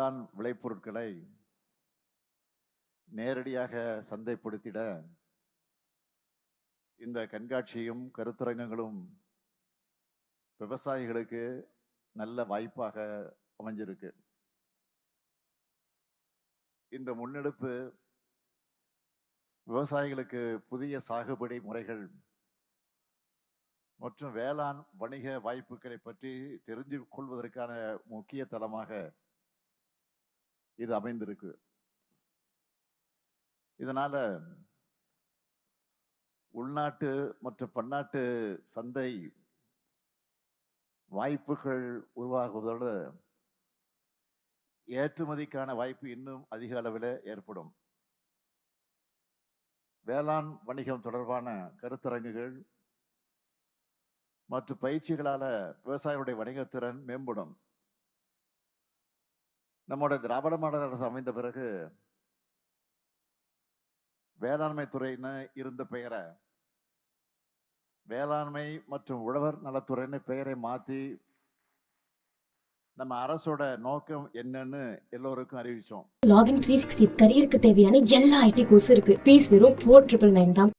வேளாண் விளைபொருட்களை நேரடியாக சந்தைப்படுத்திட இந்த கண்காட்சியும் கருத்தரங்கங்களும் விவசாயிகளுக்கு நல்ல வாய்ப்பாக அமைஞ்சிருக்கு. இந்த முன்னெடுப்பு விவசாயிகளுக்கு புதிய சாகுபடி முறைகள் மற்றும் வேளாண் வணிக வாய்ப்புகளை பற்றி தெரிஞ்சு கொள்வதற்கான முக்கிய தளமாக இது அமைந்திருக்கு. இதனால உள்நாட்டு மற்றும் பன்னாட்டு சந்தை வாய்ப்புகள் உருவாகுவதோடு ஏற்றுமதிக்கான வாய்ப்பு இன்னும் அதிக அளவில் ஏற்படும். வேளாண் வணிகம் தொடர்பான கருத்தரங்குகள் மற்றும் பயிற்சிகளால விவசாயிகளுடைய வணிகத்திறன் மேம்படும். நம்மோட திராவிட மாடல் அரசு அமைந்த பிறகு வேளாண்மை துறைன்னு இருந்த பெயரை வேளாண்மை மற்றும் உழவர் நலத்துறைன்னு பெயரை மாத்தி நம்ம அரசோட நோக்கம் என்னன்னு எல்லோருக்கும் அறிவிச்சோம். லாகின் த்ரீ சிக்ஸ்டி கரியருக்கு தேவையான எல்லா ஐடி கோர்ஸ் இருக்கு. ஃபீஸ் வெறும் ஃபோர் ட்ரிபிள் நைன் தான்.